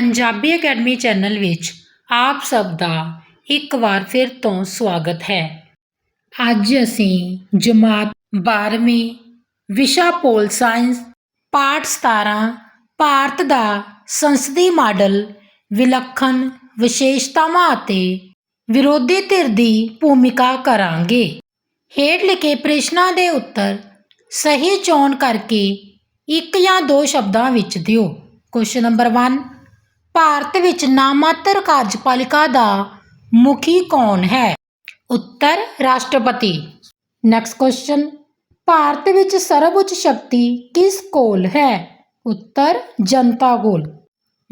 Punjabi academy channel ਵਿੱਚ ਆਪ ਸਭ ਦਾ ਇੱਕ ਵਾਰ ਫਿਰ ਤੋਂ ਸਵਾਗਤ ਹੈ। ਅੱਜ ਅਸੀਂ ਜਮਾਤ 12ਵੀਂ ਵਿਸ਼ਾ ਪੋਲ ਸਾਇੰਸ ਪਾਠ 17 ਭਾਰਤ ਦਾ ਸੰਸਦੀ ਮਾਡਲ ਵਿਲੱਖਣ ਵਿਸ਼ੇਸ਼ਤਾਵਾਂ ਅਤੇ ਵਿਰੋਧੀ ਧਿਰ ਦੀ ਭੂਮਿਕਾ ਕਰਾਂਗੇ। ਹੇਠ ਲਿਖੇ ਪ੍ਰਸ਼ਨਾਂ ਦੇ ਉੱਤਰ ਸਹੀ ਚੋਣ ਕਰਕੇ ਇੱਕ ਜਾਂ ਦੋ ਸ਼ਬਦਾਂ ਵਿੱਚ ਦਿਓ। ਕੁਐਸਚਨ ਨੰਬਰ 1 ਭਾਰਤ ਵਿੱਚ ਨਾਮਾਤਰ ਕਾਰਜਪਾਲਿਕਾ ਦਾ ਮੁਖੀ ਕੌਣ ਹੈ? ਉੱਤਰ, ਰਾਸ਼ਟਰਪਤੀ। ਨੈਕਸਟ ਕੁਐਸਚਨ ਭਾਰਤ ਵਿੱਚ ਸਰਵਉੱਚ ਸ਼ਕਤੀ ਕਿਸ ਕੋਲ ਹੈ? ਉੱਤਰ, ਜਨਤਾ ਕੋਲ।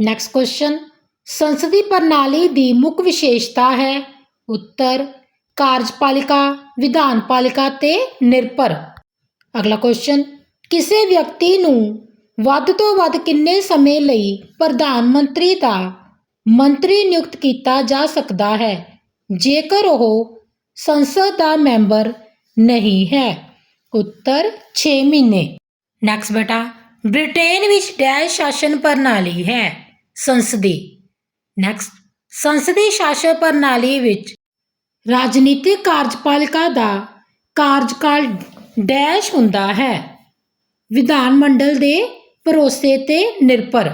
ਨੈਕਸਟ ਕੁਐਸਚਨ ਸੰਸਦੀ ਪ੍ਰਣਾਲੀ ਦੀ ਮੁੱਖ ਵਿਸ਼ੇਸ਼ਤਾ ਹੈ। ਉੱਤਰ, ਕਾਰਜਪਾਲਿਕਾ ਵਿਧਾਨਪਾਲਿਕਾ ਤੇ ਨਿਰਭਰ। ਅਗਲਾ ਕੁਐਸਚਨ ਕਿਸੇ ਵਿਅਕਤੀ ਨੂੰ ਵੱਧ ਤੋਂ ਵੱਧ ਕਿੰਨੇ ਸਮੇਂ ਲਈ ਪ੍ਰਧਾਨ ਮੰਤਰੀ ਦਾ ਮੰਤਰੀ ਨਿਯੁਕਤ ਕੀਤਾ ਜਾ ਸਕਦਾ ਹੈ? ਜੇਕਰ ਉਹ ਸੰਸਦ ਦਾ ਮੈਂਬਰ ਨਹੀਂ ਹੈ, ਉੱਤਰ 6 ਮਹੀਨੇ। ਨੈਕਸਟ ਬੇਟਾ, ਬ੍ਰਿਟੇਨ ਵਿੱਚ ਡੈਸ਼ ਸ਼ਾਸਨ ਪ੍ਰਣਾਲੀ ਹੈ, ਸੰਸਦੀ। ਨੈਕਸਟ ਸੰਸਦੀ ਸ਼ਾਸਨ ਪ੍ਰਣਾਲੀ ਵਿੱਚ ਰਾਜਨੀਤਿਕ ਕਾਰਜਪਾਲਿਕਾ ਦਾ ਕਾਰਜਕਾਲ ਡੈਸ਼ ਹੁੰਦਾ ਹੈ। ਵਿਧਾਨ ਮੰਡਲ ਦੇ ਭਰੋਸੇ ਤੇ ਨਿਰਭਰ।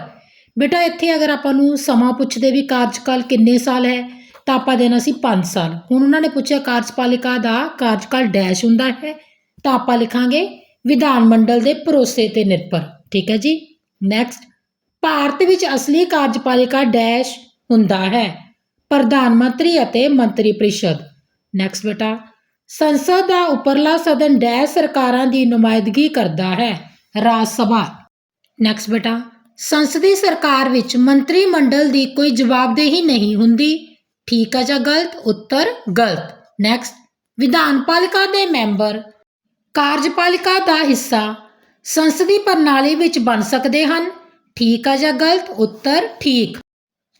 ਬੇਟਾ, ਇੱਥੇ ਅਗਰ ਆਪਾਂ ਨੂੰ ਸਮਾਂ ਪੁੱਛਦੇ ਵੀ ਕਾਰਜਕਾਲ ਕਿੰਨੇ ਸਾਲ ਹੈ, ਤਾਂ ਆਪਾਂ ਦੇਣਾ ਸੀ 5 ਸਾਲ। ਹੁਣ ਉਹਨਾਂ ਨੇ ਪੁੱਛਿਆ, ਕਾਰਜਪਾਲਿਕਾ ਦਾ ਕਾਰਜਕਾਲ ਡੈਸ਼ ਹੁੰਦਾ ਹੈ, ਤਾਂ ਆਪਾਂ ਲਿਖਾਂਗੇ, ਵਿਧਾਨ ਮੰਡਲ ਦੇ ਭਰੋਸੇ ਤੇ ਨਿਰਭਰ। ਠੀਕ ਹੈ ਜੀ? ਨੈਕਸਟ ਭਾਰਤ ਵਿੱਚ ਅਸਲੀ ਕਾਰਜਪਾਲਿਕਾ ਡੈਸ਼ ਹੁੰਦਾ ਹੈ, ਪ੍ਰਧਾਨ ਮੰਤਰੀ ਅਤੇ ਮੰਤਰੀ ਪ੍ਰੀਸ਼ਦ। ਨੈਕਸਟ ਬੇਟਾ, ਸੰਸਦ ਦਾ ਉੱਪਰਲਾ ਸਦਨ ਡੈਸ਼ ਸਰਕਾਰਾਂ ਦੀ ਨੁਮਾਇੰਦਗੀ ਕਰਦਾ ਹੈ, ਰਾਜ ਸਭਾ। ਨੈਕਸਟ ਬੇਟਾ, ਸੰਸਦੀ ਸਰਕਾਰ ਵਿੱਚ ਮੰਤਰੀ ਮੰਡਲ ਦੀ ਕੋਈ ਜਵਾਬਦੇਹੀ ਨਹੀਂ ਹੁੰਦੀ। ਠੀਕ ਹੈ ਜਾਂ ਗਲਤ? ਉੱਤਰ, ਗਲਤ। ਨੈਕਸਟ ਵਿਧਾਨਪਾਲਿਕਾ ਦੇ ਮੈਂਬਰ। ਕਾਰਜਪਾਲਿਕਾ ਦਾ ਹਿੱਸਾ ਸੰਸਦੀ ਪ੍ਰਣਾਲੀ ਵਿੱਚ ਬਣ ਸਕਦੇ ਹਨ। ਠੀਕ ਹੈ ਜਾਂ ਗਲਤ? ਉੱਤਰ, ਠੀਕ।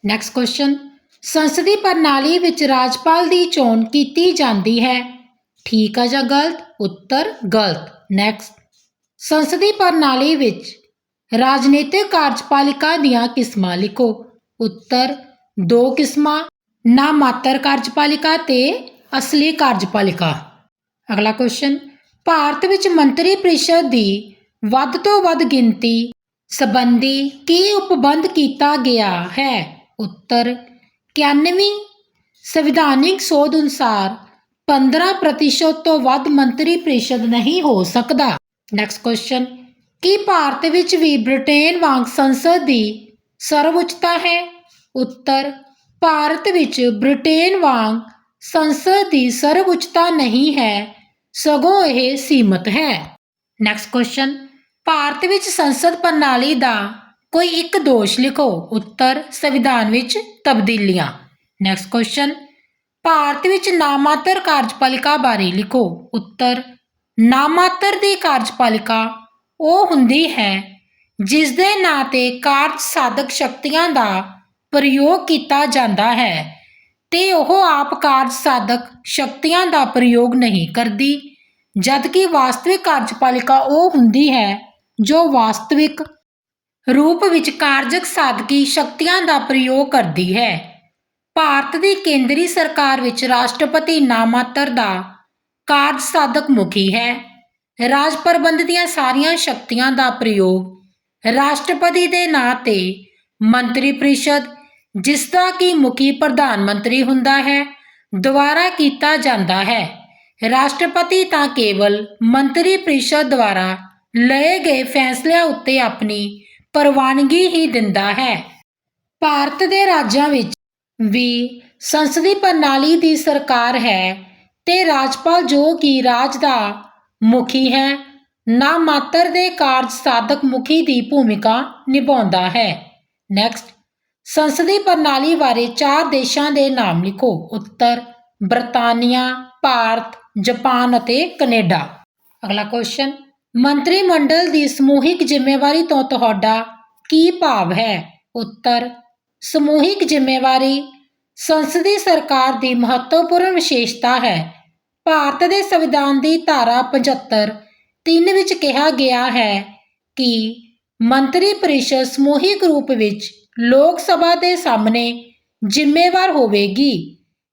ਨੈਕਸਟ ਕੁਐਸਚਨ ਸੰਸਦੀ ਪ੍ਰਣਾਲੀ ਵਿੱਚ ਰਾਜਪਾਲ ਦੀ ਚੋਣ ਕੀਤੀ ਜਾਂਦੀ ਹੈ। ਠੀਕ ਹੈ ਜਾਂ ਗਲਤ? ਉੱਤਰ, ਗਲਤ। ਨੈਕਸਟ ਸੰਸਦੀ ਪ੍ਰਣਾਲੀ ਵਿੱਚ ਰਾਜਨੀਤਿਕ ਕਾਰਜਪਾਲਿਕਾ ਦੀਆਂ ਕਿਸਮਾਂ ਲਿਖੋ। ਉੱਤਰ, ਦੋ ਕਿਸਮਾਂ ਨਾਮਾਤਰ ਕਾਰਜਪਾਲਿਕਾ ਤੇ ਅਸਲੀ ਕਾਰਜਪਾਲਿਕਾ। ਅਗਲਾ ਕੁਐਸਚਨ ਭਾਰਤ ਵਿੱਚ ਮੰਤਰੀ ਪ੍ਰੀਸ਼ਦ ਦੀ ਵੱਧ ਤੋਂ ਵੱਧ ਗਿਣਤੀ ਸੰਬੰਧੀ ਕੀ ਉਪਬੰਧ ਕੀਤਾ ਗਿਆ ਹੈ? ਉੱਤਰ 91 ਸੰਵਿਧਾਨਿਕ ਸੋਧ ਅਨੁਸਾਰ 15% ਤੋਂ ਵੱਧ ਮੰਤਰੀ ਪ੍ਰੀਸ਼ਦ ਨਹੀਂ ਹੋ ਸਕਦਾ। ਨੈਕਸਟ ਕੁਐਸਚਨ ਕੀ ਭਾਰਤ ਵਿੱਚ ਵੀ ਬ੍ਰਿਟੇਨ ਵਾਂਗ ਸੰਸਦ ਦੀ ਸਰਵਉੱਚਤਾ ਹੈ? ਉੱਤਰ, ਭਾਰਤ ਵਿੱਚ ਬ੍ਰਿਟੇਨ ਵਾਂਗ ਸੰਸਦ ਦੀ ਸਰਵਉੱਚਤਾ ਨਹੀਂ ਹੈ, ਸਗੋਂ ਇਹ ਸੀਮਤ ਹੈ। ਨੈਕਸਟ ਕੁਐਸਚਨ ਭਾਰਤ ਵਿੱਚ ਸੰਸਦ ਪ੍ਰਣਾਲੀ ਦਾ ਕੋਈ ਇੱਕ ਦੋਸ਼ ਲਿਖੋ। ਉੱਤਰ, ਸੰਵਿਧਾਨ ਵਿੱਚ ਤਬਦੀਲੀਆਂ। ਨੈਕਸਟ ਕੁਐਸਚਨ ਭਾਰਤ ਵਿੱਚ ਨਾਮਾਤਰ ਕਾਰਜਪਾਲਿਕਾ ਬਾਰੇ ਲਿਖੋ। ਉੱਤਰ, ਨਾਮਾਤਰ ਦੀ ਕਾਰਜਪਾਲਿਕਾ ਉਹ ਹੁੰਦੀ ਹੈ ਜਿਸ ਦੇ ਨਾਂ ਤੇ ਕਾਰਜ ਸਾਧਕ ਸ਼ਕਤੀਆਂ ਦਾ ਪ੍ਰਯੋਗ ਕੀਤਾ ਜਾਂਦਾ ਹੈ, ਤੇ ਉਹ ਆਪ ਕਾਰਜ ਸਾਧਕ ਸ਼ਕਤੀਆਂ ਦਾ ਪ੍ਰਯੋਗ ਨਹੀਂ ਕਰਦੀ, ਜਦਕਿ ਵਾਸਤਵਿਕ ਕਾਰਜਪਾਲਿਕਾ ਉਹ ਹੁੰਦੀ ਹੈ, ਜੋ ਵਾਸਤਵਿਕ ਰੂਪ ਵਿੱਚ ਕਾਰਜਕ ਸਾਧਕੀ ਸ਼ਕਤੀਆਂ ਦਾ ਪ੍ਰਯੋਗ ਕਰਦੀ ਹੈ। ਭਾਰਤ ਦੀ ਕੇਂਦਰੀ ਸਰਕਾਰ ਵਿੱਚ ਰਾਸ਼ਟਰਪਤੀ ਨਾਮਾਤਰ ਦਾ ਕਾਰਜ ਸਾਧਕ ਮੁਖੀ ਹੈ। ਰਾਜ ਪ੍ਰਬੰਧ ਦੀਆਂ ਸਾਰੀਆਂ ਸ਼ਕਤੀਆਂ ਦਾ ਪ੍ਰਯੋਗ ਰਾਸ਼ਟਰਪਤੀ ਦੇ ਨਾਂ ਤੇ ਮੰਤਰੀ ਪਰਿਸ਼ਦ, ਜਿਸ ਦਾ ਕਿ ਮੁਖੀ ਪ੍ਰਧਾਨ ਮੰਤਰੀ ਹੁੰਦਾ ਹੈ, ਦੁਆਰਾ ਕੀਤਾ ਜਾਂਦਾ ਹੈ। ਰਾਸ਼ਟਰਪਤੀ ਤਾਂ ਕੇਵਲ ਮੰਤਰੀ ਪ੍ਰੀਸ਼ਦ ਦੁਆਰਾ ਲਏ ਗਏ ਫੈਸਲਿਆਂ ਉੱਤੇ ਆਪਣੀ ਪ੍ਰਵਾਨਗੀ ਹੀ ਦਿੰਦਾ ਹੈ। ਭਾਰਤ ਦੇ ਰਾਜਾਂ ਵਿੱਚ ਵੀ ਸੰਸਦੀ ਪ੍ਰਣਾਲੀ ਦੀ ਸਰਕਾਰ ਹੈ ਤੇ ਰਾਜਪਾਲ ਜੋ ਕਿ ਰਾਜ ਦਾ ਮੁਖੀ ਹੈ। ਨਾ ਮਾਤਰ ਦੇ ਕਾਰਜ ਸਾਧਕ ਮੁਖੀ ਦੀ ਭੂਮਿਕਾ ਨਿਭਾਉਂਦਾ ਹੈ। ਨੈਕਸਟ ਸੰਸਦੀ ਪ੍ਰਣਾਲੀ ਬਾਰੇ ਚਾਰ ਦੇਸ਼ਾਂ ਦੇ ਨਾਮ ਲਿਖੋ। ਉੱਤਰ, ਬਰਤਾਨੀਆ, ਭਾਰਤ, ਜਾਪਾਨ ਅਤੇ ਕੈਨੇਡਾ। ਅਗਲਾ ਕੁਐਸਚਨ ਮੰਤਰੀ ਮੰਡਲ ਦੀ ਸਮੂਹਿਕ ਜ਼ਿੰਮੇਵਾਰੀ ਤੋਂ ਤੁਹਾਡਾ ਕੀ ਭਾਵ ਹੈ? ਉੱਤਰ, ਸਮੂਹਿਕ ਜ਼ਿੰਮੇਵਾਰੀ ਸੰਸਦੀ ਸਰਕਾਰ ਦੀ ਮਹੱਤਵਪੂਰਨ ਵਿਸ਼ੇਸ਼ਤਾ ਹੈ। ਭਾਰਤ ਦੇ ਸੰਵਿਧਾਨ ਦੀ ਧਾਰਾ 75 ਤਿੰਨ ਵਿੱਚ ਕਿਹਾ ਗਿਆ ਹੈ ਕਿ ਮੰਤਰੀ ਪਰਿਸ਼ਦ ਸਮੂਹਿਕ ਰੂਪ ਵਿੱਚ ਲੋਕ ਸਭਾ ਦੇ ਸਾਹਮਣੇ ਜ਼ਿੰਮੇਵਾਰ ਹੋਵੇਗੀ।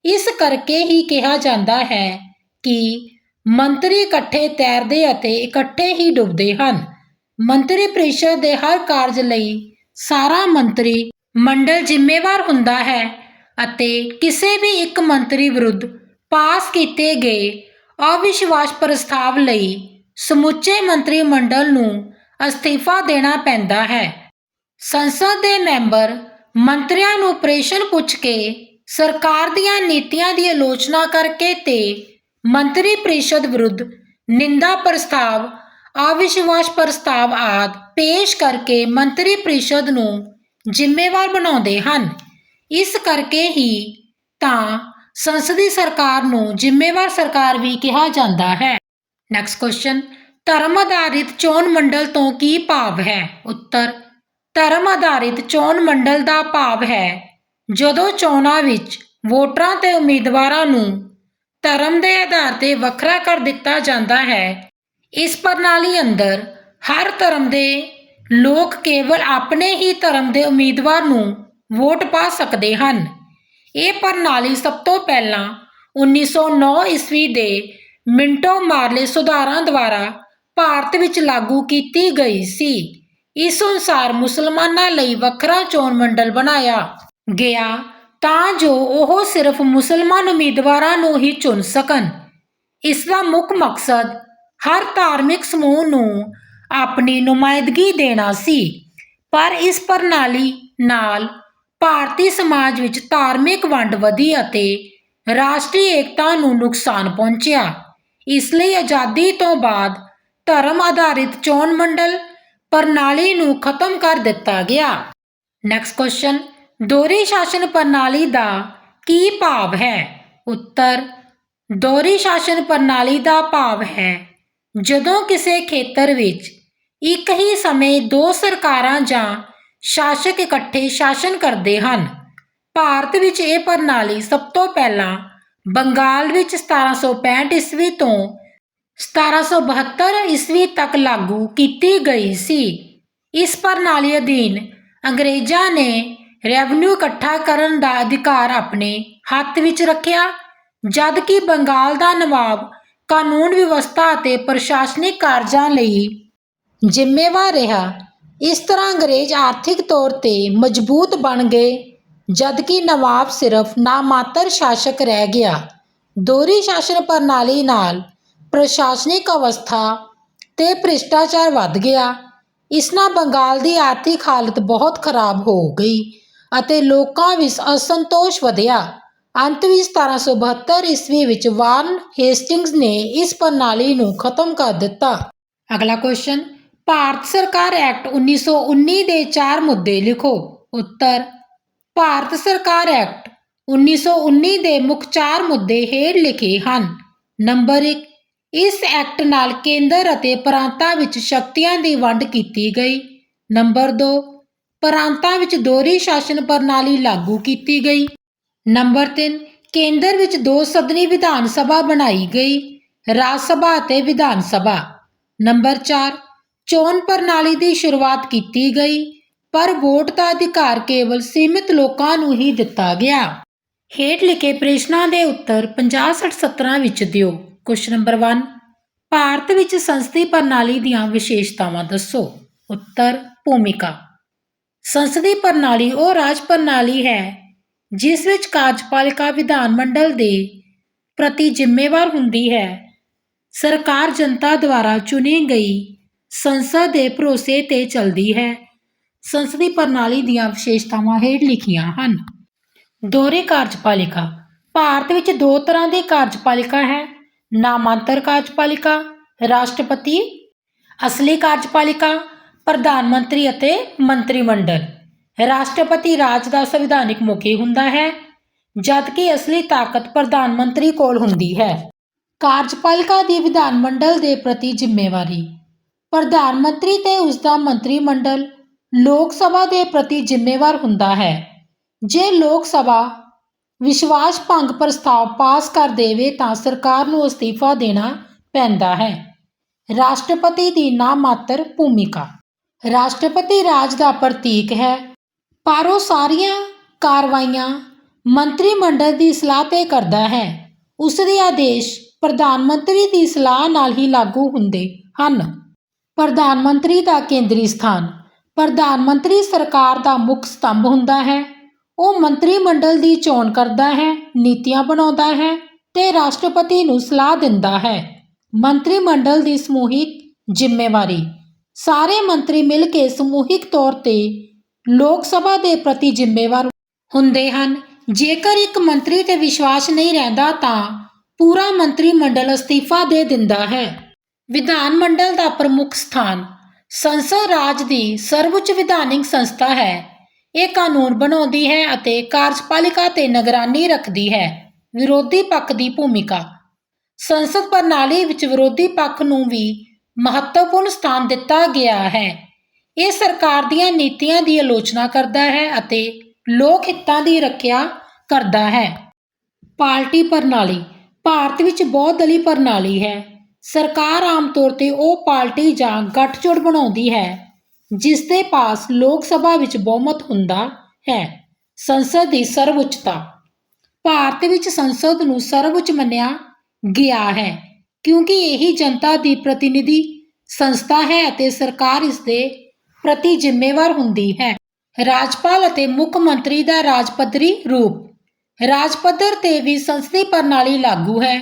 ਇਸ ਕਰਕੇ ਹੀ ਕਿਹਾ ਜਾਂਦਾ ਹੈ ਕਿ ਮੰਤਰੀ ਇਕੱਠੇ ਤੈਰਦੇ ਅਤੇ ਇਕੱਠੇ ਹੀ ਡੁੱਬਦੇ ਹਨ। ਮੰਤਰੀ ਪਰਿਸ਼ਦ ਦੇ ਹਰ ਕਾਰਜ ਲਈ ਸਾਰਾ ਮੰਤਰੀ ਮੰਡਲ ਜ਼ਿੰਮੇਵਾਰ ਹੁੰਦਾ ਹੈ ਅਤੇ ਕਿਸੇ ਵੀ ਇੱਕ ਮੰਤਰੀ ਵਿਰੁੱਧ ਪਾਸ ਕੀਤੇ ਗਏ ਅਵਿਸ਼ਵਾਸ ਪ੍ਰਸਤਾਵ ਲਈ ਸਮੁੱਚੇ ਮੰਤਰੀ ਮੰਡਲ ਨੂੰ ਅਸਤੀਫਾ ਦੇਣਾ ਪੈਂਦਾ ਹੈ। ਸੰਸਦ ਦੇ ਮੈਂਬਰ ਮੰਤਰੀਆਂ ਨੂੰ ਪ੍ਰਸ਼ਨ ਪੁੱਛ ਕੇ ਸਰਕਾਰ ਦੀਆਂ ਨੀਤੀਆਂ ਦੀ ਆਲੋਚਨਾ ਕਰਕੇ ਤੇ ਮੰਤਰੀ ਪ੍ਰੀਸ਼ਦ ਵਿਰੁੱਧ ਨਿੰਦਾ ਪ੍ਰਸਤਾਵ, ਅਵਿਸ਼ਵਾਸ ਪ੍ਰਸਤਾਵ ਆਦਿ ਪੇਸ਼ ਕਰਕੇ ਮੰਤਰੀ ਪ੍ਰੀਸ਼ਦ ਨੂੰ ਜ਼ਿੰਮੇਵਾਰ ਬਣਾਉਂਦੇ ਹਨ। ਇਸ ਕਰਕੇ ਹੀ ਤਾਂ ਸੰਸਦੀ ਸਰਕਾਰ ਨੂੰ ਜ਼ਿੰਮੇਵਾਰ ਸਰਕਾਰ ਵੀ ਕਿਹਾ ਜਾਂਦਾ ਹੈ। ਨੈਕਸਟ ਕੁਐਸਚਨ ਧਰਮ ਆਧਾਰਿਤ ਚੋਣ ਮੰਡਲ ਤੋਂ ਕੀ ਭਾਵ ਹੈ? ਉੱਤਰ, ਧਰਮ ਆਧਾਰਿਤ ਚੋਣ ਮੰਡਲ ਦਾ ਭਾਵ ਹੈ, ਜਦੋਂ ਚੋਣਾਂ ਵਿੱਚ ਵੋਟਰਾਂ ਤੇ ਉਮੀਦਵਾਰਾਂ ਨੂੰ ਧਰਮ ਦੇ ਆਧਾਰ ਤੇ ਵੱਖਰਾ ਕਰ ਦਿੱਤਾ ਜਾਂਦਾ ਹੈ, ਇਸ ਪ੍ਰਣਾਲੀ ਅੰਦਰ ਹਰ ਧਰਮ ਦੇ ਲੋਕ ਕੇਵਲ ਆਪਣੇ ਹੀ ਧਰਮ ਦੇ ਉਮੀਦਵਾਰ ਨੂੰ ਵੋਟ ਪਾ ਸਕਦੇ ਹਨ। ਇਹ ਪ੍ਰਣਾਲੀ ਸਭ ਤੋਂ ਪਹਿਲਾਂ 1909 ਈਸਵੀ ਦੇ ਮਿੰਟੋ ਮਾਰਲੇ ਸੁਧਾਰਾਂ ਦੁਆਰਾ ਭਾਰਤ ਵਿੱਚ ਲਾਗੂ ਕੀਤੀ ਗਈ ਸੀ। ਇਸ ਅਨੁਸਾਰ ਮੁਸਲਮਾਨਾਂ ਲਈ ਵੱਖਰਾ ਚੋਣ ਮੰਡਲ ਬਣਾਇਆ ਗਿਆ ਤਾਂ ਜੋ ਉਹ ਸਿਰਫ ਮੁਸਲਮਾਨ ਉਮੀਦਵਾਰਾਂ ਨੂੰ ਹੀ ਚੁਣ ਸਕਣ। ਇਸ ਦਾ ਮੁੱਖ ਮਕਸਦ ਹਰ ਧਾਰਮਿਕ ਸਮੂਹ ਨੂੰ ਆਪਣੀ ਨੁਮਾਇੰਦਗੀ ਦੇਣਾ ਸੀ। ਪਰ ਇਸ ਪ੍ਰਣਾਲੀ ਨਾਲ ਭਾਰਤੀ ਸਮਾਜ ਵਿੱਚ ਧਾਰਮਿਕ ਵੰਡ ਵਧੀ ਅਤੇ ਰਾਸ਼ਟਰੀ ਏਕਤਾ ਨੂੰ ਨੁਕਸਾਨ ਪਹੁੰਚਿਆ। ਇਸ ਲਈ ਆਜ਼ਾਦੀ ਤੋਂ ਬਾਅਦ ਧਰਮ ਆਧਾਰਿਤ ਚੋਣ ਮੰਡਲ ਪ੍ਰਣਾਲੀ ਨੂੰ ਖਤਮ ਕਰ ਦਿੱਤਾ ਗਿਆ। ਨੈਕਸਟ ਕੁਐਸਚਨ ਦੋਹਰੀ ਸ਼ਾਸਨ ਪ੍ਰਣਾਲੀ ਦਾ ਕੀ ਭਾਵ ਹੈ? ਉੱਤਰ ਦੋਹਰੀ ਸ਼ਾਸਨ ਪ੍ਰਣਾਲੀ ਦਾ ਭਾਵ ਹੈ, ਜਦੋਂ ਕਿਸੇ ਖੇਤਰ ਵਿੱਚ ਇੱਕ ਹੀ ਸਮੇਂ ਦੋ ਸਰਕਾਰਾਂ ਜਾਂ ਸ਼ਾਸਕ ਇਕੱਠੇ ਸ਼ਾਸਨ ਕਰਦੇ ਹਨ। ਭਾਰਤ ਵਿੱਚ ਇਹ ਪ੍ਰਣਾਲੀ ਸਭ ਤੋਂ ਪਹਿਲਾਂ ਬੰਗਾਲ ਵਿੱਚ 1765 ਈਸਵੀ ਤੋਂ 1772 ਈਸਵੀ ਤੱਕ ਲਾਗੂ ਕੀਤੀ ਗਈ ਸੀ। ਇਸ ਪ੍ਰਣਾਲੀ ਅਧੀਨ ਅੰਗਰੇਜ਼ਾਂ ਨੇ ਰੈਵਨਿਊ ਇਕੱਠਾ ਕਰਨ ਦਾ ਅਧਿਕਾਰ ਆਪਣੇ ਹੱਥ ਵਿੱਚ ਰੱਖਿਆ, ਜਦ ਕਿ ਬੰਗਾਲ ਦਾ ਨਵਾਬ ਕਾਨੂੰਨ ਵਿਵਸਥਾ ਅਤੇ ਪ੍ਰਸ਼ਾਸਨਿਕ ਕਾਰਜਾਂ ਲਈ ਜ਼ਿੰਮੇਵਾਰ ਰਿਹਾ। ਇਸ ਤਰ੍ਹਾਂ ਅੰਗਰੇਜ਼ ਆਰਥਿਕ ਤੌਰ ਤੇ ਮਜ਼ਬੂਤ ਬਣ ਗਏ, ਜਦਕਿ ਨਵਾਬ ਸਿਰਫ ਨਾਮਾਤਰ ਸ਼ਾਸਕ ਰਹਿ ਗਿਆ। ਦੋਹਰੀ ਸ਼ਾਸਨ ਪ੍ਰਣਾਲੀ ਨਾਲ ਪ੍ਰਸ਼ਾਸਨਿਕ ਅਵਸਥਾ ਤੇ ਭ੍ਰਿਸ਼ਟਾਚਾਰ ਵੱਧ ਗਿਆ। ਇਸ ਨਾਲ ਬੰਗਾਲ ਦੀ ਆਰਥਿਕ ਹਾਲਤ ਬਹੁਤ ਖਰਾਬ ਹੋ ਗਈ ਅਤੇ ਲੋਕਾਂ ਵਿੱਚ ਅਸੰਤੋਸ਼ ਵਧਿਆ। ਅੰਤ ਵਿੱਚ 1772 ਈਸਵੀ ਵਿੱਚ ਵਾਰਨ ਹੇਸਟਿੰਗਸ ਨੇ ਇਸ ਪ੍ਰਣਾਲੀ ਨੂੰ ਖਤਮ ਕਰ ਦਿੱਤਾ। ਅਗਲਾ ਕੁਐਸਚਨ ਭਾਰਤ ਸਰਕਾਰ ਐਕਟ 1919 ਦੇ ਚਾਰ ਮੁੱਦੇ ਲਿਖੋ। ਉੱਤਰ, ਭਾਰਤ ਸਰਕਾਰ ਐਕਟ 1919 ਦੇ ਮੁੱਖ ਚਾਰ ਮੁੱਦੇ ਹੇਠ ਲਿਖੇ ਹਨ। ਨੰਬਰ 1 ਇਸ ਐਕਟ ਨਾਲ ਕੇਂਦਰ ਅਤੇ ਪ੍ਰਾਂਤਾਂ ਵਿੱਚ ਸ਼ਕਤੀਆਂ ਦੀ ਵੰਡ ਕੀਤੀ ਗਈ। ਨੰਬਰ 2 ਪ੍ਰਾਂਤਾਂ ਵਿੱਚ ਦੋਹਰੀ ਸ਼ਾਸਨ ਪ੍ਰਣਾਲੀ ਲਾਗੂ ਕੀਤੀ ਗਈ। ਨੰਬਰ 3 ਕੇਂਦਰ ਵਿੱਚ ਦੋ ਸਦਨੀ ਵਿਧਾਨ ਸਭਾ ਬਣਾਈ ਗਈ, ਰਾਜ ਸਭਾ ਅਤੇ ਵਿਧਾਨ ਸਭਾ। ਨੰਬਰ 4 ਚੋਣ ਪ੍ਰਣਾਲੀ ਦੀ ਸ਼ੁਰੂਆਤ ਕੀਤੀ ਗਈ, ਪਰ ਵੋਟ ਦਾ ਅਧਿਕਾਰ ਕੇਵਲ ਸੀਮਿਤ ਲੋਕਾਂ ਨੂੰ ਹੀ ਦਿੱਤਾ ਗਿਆ। ਹੇਠ ਲਿਖੇ ਪ੍ਰਸ਼ਨਾਂ ਦੇ ਉੱਤਰ 50 60 17 ਵਿੱਚ ਦਿਓ। ਕੁਐਸਚਨ ਨੰਬਰ 1 ਭਾਰਤ ਵਿੱਚ ਸੰਸਦੀ ਪ੍ਰਣਾਲੀ ਦੀਆਂ ਵਿਸ਼ੇਸ਼ਤਾਵਾਂ ਦੱਸੋ। ਉੱਤਰ, ਭੂਮਿਕਾ। ਸੰਸਦੀ ਪ੍ਰਣਾਲੀ ਉਹ ਰਾਜ ਪ੍ਰਣਾਲੀ ਹੈ, ਜਿਸ ਵਿੱਚ ਕਾਰਜਪਾਲਿਕਾ ਵਿਧਾਨ ਮੰਡਲ ਦੇ ਪ੍ਰਤੀ ਜ਼ਿੰਮੇਵਾਰ ਹੁੰਦੀ ਹੈ। ਸਰਕਾਰ ਜਨਤਾ ਦੁਆਰਾ ਚੁਣੀ ਗਈ ਸੰਸਦ ਦੇ ਭਰੋਸੇ ਤੇ ਚੱਲਦੀ ਹੈ। ਸੰਸਦੀ ਪ੍ਰਣਾਲੀ ਦੀਆਂ ਵਿਸ਼ੇਸ਼ਤਾਵਾਂ ਹੇਠ ਲਿਖੀਆਂ ਹਨ। ਦੋਹਰੇ ਕਾਰਜਪਾਲਿਕਾ। ਭਾਰਤ ਵਿੱਚ ਦੋ ਤਰ੍ਹਾਂ ਦੀ ਕਾਰਜਪਾਲਿਕਾ ਹੈ। ਨਾਮਾਂਤਰ ਕਾਰਜਪਾਲਿਕਾ, ਰਾਸ਼ਟਰਪਤੀ, ਅਸਲੀ ਕਾਰਜਪਾਲਿਕਾ, ਪ੍ਰਧਾਨ ਮੰਤਰੀ ਅਤੇ ਮੰਤਰੀ ਮੰਡਲ। ਰਾਸ਼ਟਰਪਤੀ ਰਾਜ ਦਾ ਸੰਵਿਧਾਨਿਕ ਮੁਖੀ ਹੁੰਦਾ ਹੈ ਜਦਕਿ ਅਸਲੀ ਤਾਕਤ ਪ੍ਰਧਾਨ ਮੰਤਰੀ ਕੋਲ ਹੁੰਦੀ ਹੈ। ਕਾਰਜਪਾਲਿਕਾ ਦੀ ਵਿਧਾਨ ਮੰਡਲ ਦੇ ਪ੍ਰਤੀ ਜ਼ਿੰਮੇਵਾਰੀ। ਪ੍ਰਧਾਨ ਮੰਤਰੀ ਤੇ ਉਸ ਦਾ ਮੰਤਰੀ ਮੰਡਲ ਲੋਕ ਸਭਾ ਦੇ ਪ੍ਰਤੀ ਜ਼ਿੰਮੇਵਾਰ ਹੁੰਦਾ ਹੈ। ਜੇ ਲੋਕ ਸਭਾ ਵਿਸ਼ਵਾਸ ਭੰਗ ਪ੍ਰਸਤਾਵ ਪਾਸ ਕਰ ਦੇਵੇ ਤਾਂ ਸਰਕਾਰ ਨੂੰ ਅਸਤੀਫਾ ਦੇਣਾ ਪੈਂਦਾ ਹੈ। ਰਾਸ਼ਟਰਪਤੀ ਦੀ ਨਾਮਾਤਰ ਭੂਮਿਕਾ। ਰਾਸ਼ਟਰਪਤੀ ਰਾਜ ਦਾ ਪ੍ਰਤੀਕ ਹੈ। ਪਰ ਉਹ ਸਾਰੀਆਂ ਕਾਰਵਾਈਆਂ ਮੰਤਰੀ ਮੰਡਲ ਦੀ ਸਲਾਹ ਤੇ ਕਰਦਾ ਹੈ। ਉਸ ਦੇ ਆਦੇਸ਼ ਪ੍ਰਧਾਨ ਮੰਤਰੀ ਦੀ ਸਲਾਹ ਨਾਲ ਹੀ ਲਾਗੂ ਹੁੰਦੇ ਹਨ। ਪ੍ਰਧਾਨ ਮੰਤਰੀ ਦਾ ਕੇਂਦਰੀ ਸਥਾਨ। ਪ੍ਰਧਾਨ ਮੰਤਰੀ ਸਰਕਾਰ ਦਾ ਮੁੱਖ ਸਤੰਭ ਹੁੰਦਾ ਹੈ। ਉਹ ਮੰਤਰੀ ਮੰਡਲ ਦੀ ਚੋਣ ਕਰਦਾ ਹੈ, ਨੀਤੀਆਂ ਬਣਾਉਂਦਾ ਹੈ ਤੇ ਰਾਸ਼ਟਰਪਤੀ ਨੂੰ ਸਲਾਹ ਦਿੰਦਾ ਹੈ। ਮੰਤਰੀ ਮੰਡਲ ਦੀ ਸਮੂਹਿਕ ਜ਼ਿੰਮੇਵਾਰੀ। ਸਾਰੇ ਮੰਤਰੀ ਮਿਲ ਕੇ ਸਮੂਹਿਕ ਤੌਰ ਤੇ ਲੋਕ ਸਭਾ ਦੇ ਪ੍ਰਤੀ ਜ਼ਿੰਮੇਵਾਰ ਹੁੰਦੇ ਹਨ। ਜੇਕਰ ਇੱਕ ਮੰਤਰੀ ਤੇ ਵਿਸ਼ਵਾਸ ਨਹੀਂ ਰਹਿੰਦਾ ਤਾਂ ਪੂਰਾ ਮੰਤਰੀ ਮੰਡਲ ਅਸਤੀਫਾ ਦੇ ਦਿੰਦਾ ਹੈ। ਵਿਧਾਨ ਮੰਡਲ ਦਾ ਪ੍ਰਮੁੱਖ ਸਥਾਨ ਸੰਸਦ ਰਾਜ ਦੀ ਸਰਵਉੱਚ ਵਿਧਾਨਿਕ ਸੰਸਥਾ ਹੈ। ਇਹ ਕਾਨੂੰਨ ਬਣਾਉਂਦੀ ਹੈ ਅਤੇ ਕਾਰਜਪਾਲਿਕਾ ਤੇ ਨਿਗਰਾਨੀ ਰੱਖਦੀ ਹੈ। ਵਿਰੋਧੀ ਪੱਖ ਦੀ ਭੂਮਿਕਾ ਸੰਸਦ ਪ੍ਰਣਾਲੀ ਵਿੱਚ ਵਿਰੋਧੀ ਪੱਖ ਨੂੰ ਵੀ ਮਹੱਤਵਪੂਰਨ ਸਥਾਨ ਦਿੱਤਾ ਗਿਆ ਹੈ। ਇਹ ਸਰਕਾਰ ਦੀਆਂ ਨੀਤੀਆਂ ਦੀ ਆਲੋਚਨਾ ਕਰਦਾ ਹੈ ਅਤੇ ਲੋਕ ਹਿੱਤਾਂ ਦੀ ਰੱਖਿਆ ਕਰਦਾ ਹੈ। ਪਾਰਟੀ ਪ੍ਰਣਾਲੀ ਭਾਰਤ ਵਿੱਚ ਬਹੁਦਲੀ ਪ੍ਰਣਾਲੀ ਹੈ। ਸਰਕਾਰ ਆਮ ਤੌਰ ਤੇ ਉਹ ਪਾਰਟੀ ਜਾਂ ਗੱਠਜੋੜ ਬਣਾਉਂਦੀ ਹੈ, ਜਿਸ ਦੇ ਪਾਸ ਲੋਕ ਸਭਾ ਵਿੱਚ ਬਹੁਮਤ ਹੁੰਦਾ ਹੈ। ਸੰਸਦ ਦੀ ਸਰਵਉੱਚਤਾ। ਭਾਰਤ ਵਿੱਚ ਸੰਸਦ ਨੂੰ ਸਰਵਉੱਚ ਮੰਨਿਆ ਗਿਆ ਹੈ, ਕਿਉਂਕਿ ਇਹੀ ਜਨਤਾ ਦੀ ਪ੍ਰਤੀਨਿਧੀ ਸੰਸਥਾ ਹੈ ਅਤੇ ਸਰਕਾਰ ਇਸ ਦੇ ਪ੍ਰਤੀ ਜ਼ਿੰਮੇਵਾਰ ਹੁੰਦੀ ਹੈ। ਰਾਜਪਾਲ ਅਤੇ ਮੁੱਖ ਮੰਤਰੀ ਦਾ ਰਾਜ ਪੱਧਰੀ ਰੂਪ। ਰਾਜ ਪੱਧਰ ਤੇ ਵੀ ਸੰਸਦੀ ਪ੍ਰਣਾਲੀ ਲਾਗੂ ਹੈ।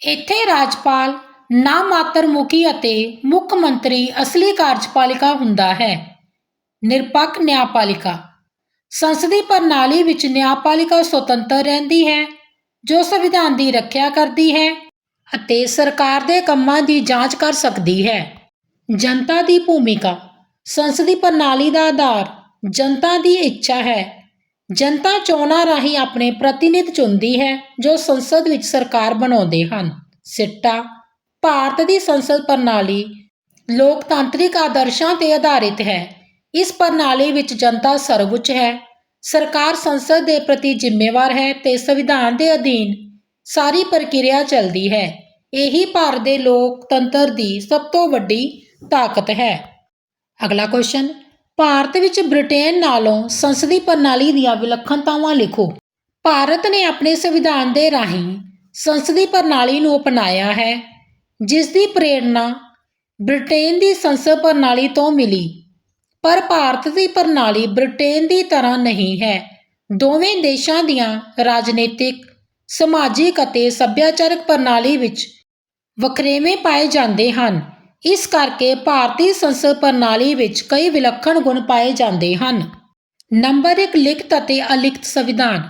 ਇੱਥੇ ਰਾਜਪਾਲ ਨਾਮਾਤਰ ਮੁਖੀ ਅਤੇ ਮੁੱਖ ਮੰਤਰੀ ਅਸਲੀ ਕਾਰਜਪਾਲਿਕਾ ਹੁੰਦਾ ਹੈ। ਨਿਰਪੱਖ ਨਿਆਂਪਾਲਿਕਾ। ਸੰਸਦੀ ਪ੍ਰਣਾਲੀ ਵਿੱਚ ਨਿਆਂਪਾਲਿਕਾ ਸੁਤੰਤਰ ਰਹਿੰਦੀ ਹੈ, ਜੋ ਸੰਵਿਧਾਨ ਦੀ ਰੱਖਿਆ ਕਰਦੀ ਹੈ ਅਤੇ ਸਰਕਾਰ ਦੇ ਕੰਮਾਂ ਦੀ ਜਾਂਚ ਕਰ ਸਕਦੀ ਹੈ। ਜਨਤਾ ਦੀ ਭੂਮਿਕਾ। ਸੰਸਦੀ ਪ੍ਰਣਾਲੀ ਦਾ ਆਧਾਰ ਜਨਤਾ ਦੀ ਇੱਛਾ ਹੈ। ਜਨਤਾ ਚੋਣਾਂ ਰਾਹੀਂ ਆਪਣੇ ਪ੍ਰਤੀਨਿਧ ਚੁਣਦੀ ਹੈ, ਜੋ ਸੰਸਦ ਵਿੱਚ ਸਰਕਾਰ ਬਣਾਉਂਦੇ ਹਨ। ਸਿੱਟਾ ਭਾਰਤ ਦੀ ਸੰਸਦ ਪ੍ਰਣਾਲੀ ਲੋਕਤਾਂਤਰਿਕ ਆਦਰਸ਼ਾਂ ਤੇ ਆਧਾਰਿਤ ਹੈ। ਇਸ ਪ੍ਰਣਾਲੀ ਵਿੱਚ ਜਨਤਾ ਸਰਵਉੱਚ ਹੈ। ਸਰਕਾਰ ਸੰਸਦ ਦੇ ਪ੍ਰਤੀ ਜ਼ਿੰਮੇਵਾਰ ਹੈ ਤੇ ਸੰਵਿਧਾਨ ਦੇ ਅਧੀਨ ਸਾਰੀ ਪ੍ਰਕਿਰਿਆ ਚੱਲਦੀ ਹੈ। ਇਹੀ ਭਾਰਤ ਦੇ ਲੋਕਤੰਤਰ ਦੀ ਸਭ ਤੋਂ ਵੱਡੀ ਤਾਕਤ ਹੈ। ਅਗਲਾ ਕੁਐਸਚਨ ਭਾਰਤ ਵਿੱਚ ਬ੍ਰਿਟੇਨ ਨਾਲੋਂ ਸੰਸਦੀ ਪ੍ਰਣਾਲੀ ਦੀਆਂ ਵਿਲੱਖਣਤਾਵਾਂ ਲਿਖੋ। ਭਾਰਤ ਨੇ ਆਪਣੇ ਸੰਵਿਧਾਨ ਦੇ ਰਾਹੀਂ ਸੰਸਦੀ ਪ੍ਰਣਾਲੀ ਨੂੰ ਅਪਣਾਇਆ ਹੈ। ਜਿਸ ਦੀ ਪ੍ਰੇਰਣਾ ਬ੍ਰਿਟੇਨ ਦੀ ਸੰਸਦ ਪ੍ਰਣਾਲੀ ਤੋਂ ਮਿਲੀ। ਪਰ ਭਾਰਤ ਦੀ ਪ੍ਰਣਾਲੀ ਬ੍ਰਿਟੇਨ ਦੀ ਤਰ੍ਹਾਂ ਨਹੀਂ ਹੈ। ਦੋਵੇਂ ਦੇਸ਼ਾਂ ਦੀਆਂ ਰਾਜਨੀਤਿਕ, ਸਮਾਜਿਕ ਅਤੇ ਸੱਭਿਆਚਾਰਕ ਪ੍ਰਣਾਲੀ ਵਿੱਚ ਵਖਰੇਵੇਂ ਪਾਏ ਜਾਂਦੇ ਹਨ। ਇਸ ਕਰਕੇ ਭਾਰਤੀ ਸੰਸਦ ਪ੍ਰਣਾਲੀ ਵਿੱਚ ਕਈ ਵਿਲੱਖਣ ਗੁਣ ਪਾਏ ਜਾਂਦੇ ਹਨ। ਨੰਬਰ 1 ਲਿਖਤ ਅਤੇ ਅਲਿਖਤ ਸੰਵਿਧਾਨ।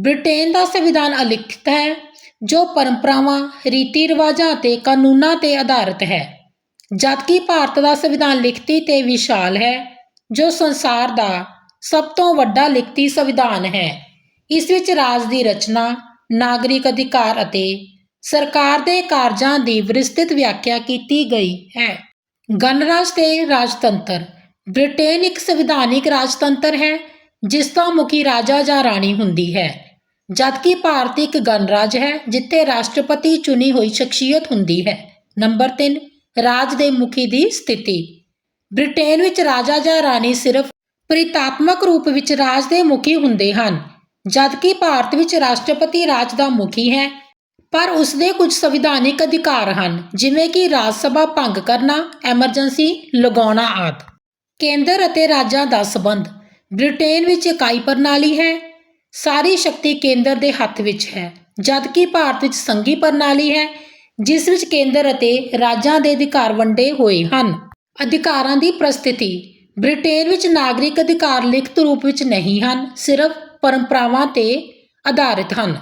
ਬ੍ਰਿਟੇਨ ਦਾ ਸੰਵਿਧਾਨ ਅਲਿਖਤ ਹੈ। ਜੋ ਪਰੰਪਰਾਵਾਂ ਰੀਤੀ ਰਿਵਾਜਾਂ ਅਤੇ ਕਾਨੂੰਨਾਂ ਤੇ ਆਧਾਰਿਤ ਹੈ। ਜਦਕਿ ਭਾਰਤ ਦਾ ਸੰਵਿਧਾਨ ਲਿਖਤੀ ਤੇ ਵਿਸ਼ਾਲ ਹੈ, ਜੋ ਸੰਸਾਰ ਦਾ ਸਭ ਤੋਂ ਵੱਡਾ ਲਿਖਤੀ ਸੰਵਿਧਾਨ ਹੈ। ਇਸ ਵਿੱਚ ਰਾਜ ਦੀ ਰਚਨਾ, ਨਾਗਰਿਕ ਅਧਿਕਾਰ ਅਤੇ ਸਰਕਾਰ ਦੇ ਕਾਰਜਾਂ ਦੀ ਵਿਸਤ੍ਰਿਤ ਵਿਆਖਿਆ ਕੀਤੀ ਗਈ ਹੈ। ਗਣਰਾਜ ਤੇ ਰਾਜਤੰਤਰ। ਬ੍ਰਿਟੇਨ ਇੱਕ ਸੰਵਿਧਾਨਿਕ ਰਾਜਤੰਤਰ ਹੈ, ਜਿਸ ਦਾ ਮੁਖੀ ਰਾਜਾ ਜਾਂ ਰਾਣੀ ਹੁੰਦੀ ਹੈ। ਜਦਕਿ ਭਾਰਤ ਇੱਕ ਗਣਰਾਜ ਹੈ, ਜਿੱਥੇ ਰਾਸ਼ਟਰਪਤੀ ਚੁਣੀ ਹੋਈ ਸ਼ਖਸੀਅਤ ਹੁੰਦੀ ਹੈ। ਨੰਬਰ 3 ਰਾਜ ਦੇ ਮੁਖੀ ਦੀ ਸਥਿਤੀ। ਬ੍ਰਿਟੇਨ ਵਿੱਚ ਰਾਜਾ ਜਾਂ ਰਾਣੀ ਸਿਰਫ ਪ੍ਰੀਤਾਤਮਕ ਰੂਪ ਵਿੱਚ ਰਾਜ ਦੇ ਮੁਖੀ ਹੁੰਦੇ ਹਨ, ਜਦਕਿ ਭਾਰਤ ਵਿੱਚ ਰਾਸ਼ਟਰਪਤੀ ਰਾਜ ਦਾ ਮੁਖੀ ਹੈ। ਪਰ ਉਸ ਦੇ ਕੁਝ ਸੰਵਿਧਾਨਿਕ ਅਧਿਕਾਰ ਹਨ, ਜਿਵੇਂ ਕਿ ਰਾਜ ਸਭਾ ਭੰਗ ਕਰਨਾ, ਐਮਰਜੈਂਸੀ ਲਗਾਉਣਾ ਆਦਿ। ਕੇਂਦਰ ਅਤੇ ਰਾਜਾਂ ਦਾ ਸਬੰਧ। ਬ੍ਰਿਟੇਨ ਵਿੱਚ ਇਕਾਈ ਪ੍ਰਣਾਲੀ ਹੈ ਸਾਰੀ ਸ਼ਕਤੀ ਕੇਂਦਰ ਦੇ ਹੱਥ ਵਿੱਚ ਹੈ, ਜਦਕਿ ਭਾਰਤ ਵਿੱਚ ਸੰਘੀ ਪ੍ਰਣਾਲੀ ਹੈ, ਜਿਸ ਵਿੱਚ ਕੇਂਦਰ ਅਤੇ ਰਾਜਾਂ ਦੇ ਅਧਿਕਾਰ ਵੰਡੇ ਹੋਏ ਹਨ। ਅਧਿਕਾਰਾਂ ਦੀ ਪ੍ਰਸਥਿਤੀ ਬ੍ਰਿਟੇਨ ਵਿੱਚ ਨਾਗਰਿਕ ਅਧਿਕਾਰ ਲਿਖਤ ਰੂਪ ਵਿੱਚ ਨਹੀਂ ਹਨ, ਸਿਰਫ ਪਰੰਪਰਾਵਾਂ ਤੇ ਆਧਾਰਿਤ ਹਨ,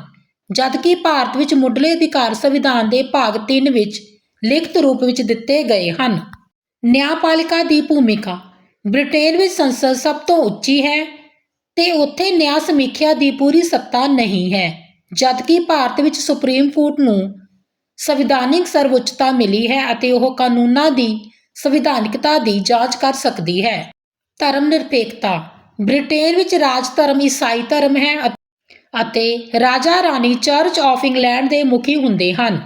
ਜਦਕਿ ਭਾਰਤ ਵਿੱਚ ਮੁੱਢਲੇ ਅਧਿਕਾਰ ਸੰਵਿਧਾਨ ਦੇ ਭਾਗ 3 ਵਿੱਚ ਲਿਖਤ ਰੂਪ ਵਿੱਚ ਦਿੱਤੇ ਗਏ ਹਨ। ਨਿਆਂਪਾਲਿਕਾ ਦੀ ਭੂਮਿਕਾ ਬ੍ਰਿਟੇਨ ਵਿੱਚ ਸੰਸਦ ਸਭ ਤੋਂ ਉੱਚੀ ਹੈ ਤੇ ਉੱਥੇ ਨਿਆਂ ਸਮੀਖਿਆ ਦੀ ਪੂਰੀ ਸੱਤਾ ਨਹੀਂ ਹੈ। ਜਦਕਿ ਭਾਰਤ ਵਿੱਚ ਸੁਪਰੀਮ ਕੋਰਟ ਨੂੰ ਸੰਵਿਧਾਨਿਕ ਸਰਵਉੱਚਤਾ ਮਿਲੀ ਹੈ ਅਤੇ ਉਹ ਕਾਨੂੰਨਾਂ ਦੀ ਸੰਵਿਧਾਨਿਕਤਾ ਦੀ ਜਾਂਚ ਕਰ ਸਕਦੀ ਹੈ। ਧਰਮ ਨਿਰਪੇਖਤਾ। ਬ੍ਰਿਟੇਨ ਵਿੱਚ ਰਾਜ ਧਰਮ ਈਸਾਈ ਧਰਮ ਹੈ ਅਤੇ ਰਾਜਾ ਰਾਣੀ ਚਰਚ ਆਫ ਇੰਗਲੈਂਡ ਦੇ ਮੁਖੀ ਹੁੰਦੇ ਹਨ।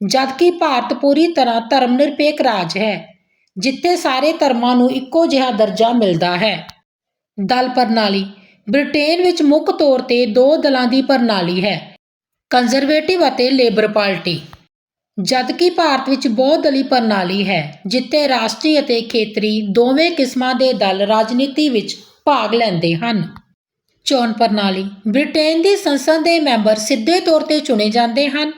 ਜਦਕਿ ਭਾਰਤ ਪੂਰੀ ਤਰ੍ਹਾਂ ਧਰਮ ਨਿਰਪੇਖ ਰਾਜ ਹੈ, ਜਿੱਥੇ ਸਾਰੇ ਧਰਮਾਂ ਨੂੰ ਇੱਕੋ ਜਿਹਾ ਦਰਜਾ ਮਿਲਦਾ ਹੈ। ਦਲ ਪ੍ਰਣਾਲੀ। ਬ੍ਰਿਟੇਨ ਵਿੱਚ ਮੁੱਖ ਤੌਰ ਤੇ ਦੋ ਦਲਾਂ ਦੀ ਪ੍ਰਣਾਲੀ ਹੈ ਕੰਜ਼ਰਵੇਟਿਵ ਅਤੇ ਲੇਬਰ ਪਾਰਟੀ ਜਦਕਿ ਭਾਰਤ ਵਿੱਚ ਬਹੁਦਲੀ ਪ੍ਰਣਾਲੀ ਹੈ, ਜਿੱਥੇ ਰਾਸ਼ਟਰੀ ਅਤੇ ਖੇਤਰੀ ਦੋਵੇਂ ਕਿਸਮਾਂ ਦੇ ਦਲ ਰਾਜਨੀਤੀ ਵਿੱਚ ਭਾਗ ਲੈਂਦੇ ਹਨ। ਚੋਣ ਪ੍ਰਣਾਲੀ। ਬ੍ਰਿਟੇਨ ਦੀ ਸੰਸਦ ਦੇ ਮੈਂਬਰ ਸਿੱਧੇ ਤੌਰ ਤੇ ਚੁਣੇ ਜਾਂਦੇ ਹਨ,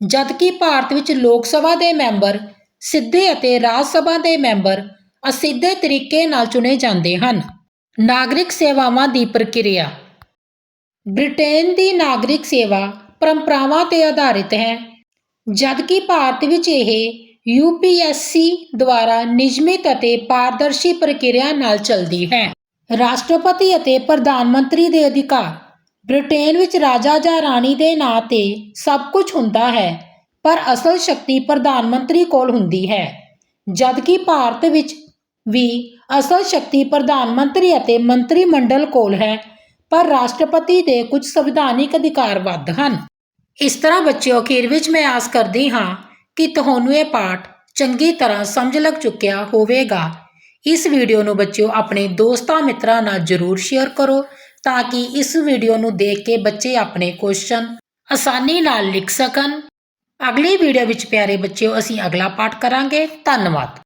ਜਦਕਿ ਭਾਰਤ ਵਿੱਚ ਲੋਕ ਸਭਾ ਦੇ ਮੈਂਬਰ ਸਿੱਧੇ ਅਤੇ ਰਾਜ ਸਭਾ ਦੇ ਮੈਂਬਰ ਅਸਿੱਧੇ ਤਰੀਕੇ ਨਾਲ ਚੁਣੇ ਜਾਂਦੇ ਹਨ। ਨਾਗਰਿਕ ਸੇਵਾਵਾਂ ਦੀ ਪ੍ਰਕਿਰਿਆ। ਬ੍ਰਿਟੇਨ ਦੀ ਨਾਗਰਿਕ ਸੇਵਾ ਪਰੰਪਰਾਵਾਂ ਤੇ ਆਧਾਰਿਤ ਹੈ, ਜਦਕਿ ਭਾਰਤ ਵਿੱਚ ਇਹ UPSC ਦੁਆਰਾ ਨਿਯਮਿਤ ਅਤੇ ਪਾਰਦਰਸ਼ੀ ਪ੍ਰਕਿਰਿਆ ਨਾਲ ਚੱਲਦੀ ਹੈ। ਰਾਸ਼ਟਰਪਤੀ ਅਤੇ ਪ੍ਰਧਾਨ ਮੰਤਰੀ ਦੇ ਅਧਿਕਾਰ। ਬ੍ਰਿਟੇਨ ਵਿੱਚ ਰਾਜਾ ਜਾਂ ਰਾਣੀ ਦੇ ਨਾਂ ਤੇ ਸਭ ਕੁਝ ਹੁੰਦਾ ਹੈ, ਪਰ ਅਸਲ ਸ਼ਕਤੀ ਪ੍ਰਧਾਨ ਮੰਤਰੀ ਕੋਲ ਹੁੰਦੀ ਹੈ, ਜਦਕਿ ਭਾਰਤ ਵਿੱਚ ਵੀ ਅਸਲ ਸ਼ਕਤੀ ਪ੍ਰਧਾਨ ਮੰਤਰੀ ਅਤੇ ਮੰਤਰੀ ਮੰਡਲ ਕੋਲ ਹੈ, ਪਰ ਰਾਸ਼ਟਰਪਤੀ ਦੇ ਕੁਝ ਸੰਵਿਧਾਨਿਕ ਅਧਿਕਾਰ ਵੱਧ ਹਨ। ਇਸ ਤਰ੍ਹਾਂ ਬੱਚਿਓ, ਅਖੀਰ ਵਿੱਚ ਮੈਂ ਆਸ ਕਰਦੀ ਹਾਂ ਕਿ ਤੁਹਾਨੂੰ ਇਹ ਪਾਠ ਚੰਗੀ ਤਰ੍ਹਾਂ ਸਮਝ ਲੱਗ ਚੁੱਕਿਆ ਹੋਵੇਗਾ। ਇਸ ਵੀਡੀਓ ਨੂੰ ਬੱਚਿਓ, ਆਪਣੇ ਦੋਸਤਾਂ ਮਿੱਤਰਾਂ ਨਾਲ ਜਰੂਰ ਸ਼ੇਅਰ ਕਰੋ ਤਾਂ ਕਿ ਇਸ ਵੀਡੀਓ ਨੂੰ ਦੇਖ ਕੇ ਬੱਚੇ ਆਪਣੇ ਕੁਐਸਚਨ ਆਸਾਨੀ ਨਾਲ ਲਿਖ ਸਕਣ। ਅਗਲੀ ਵੀਡੀਓ ਵਿੱਚ, ਪਿਆਰੇ ਬੱਚਿਓ, ਅਸੀਂ ਅਗਲਾ ਪਾਠ ਕਰਾਂਗੇ। ਧੰਨਵਾਦ।